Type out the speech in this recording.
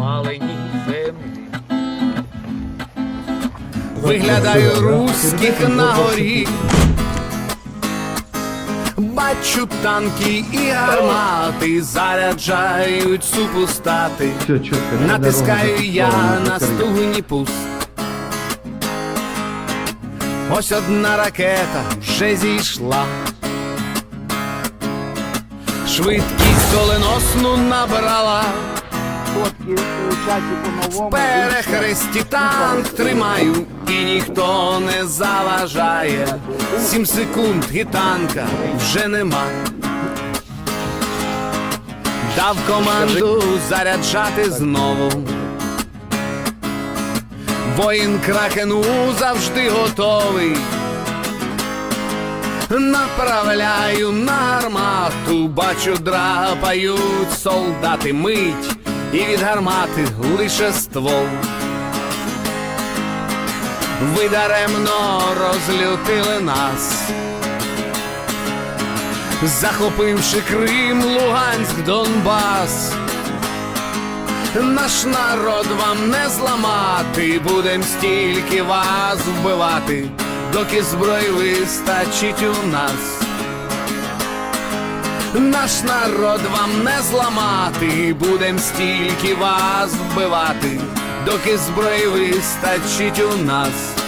спаленій землі. Виглядаю руських на горі. Бачу танки і гармати заряджають чітко. Натискаю я на стугні пуст. Ось одна ракета вже зійшла. Швидкість доленосну набрала. В перехресті танк тримаю, і ніхто не заважає. Сім секунд і танка вже нема. Дав команду заряджати знову. Воїн кракену завжди готовий. Направляю на гармату, бачу, драпають солдати мить, і від гармати лише ствол. Ви даремно розлютили нас, захопивши Крим, Луганськ, Донбас. Наш народ вам не зламати, будем стільки вас вбивати, доки зброї вистачить у нас. Наш народ вам не зламати, будем стільки вас вбивати, доки зброї вистачить у нас.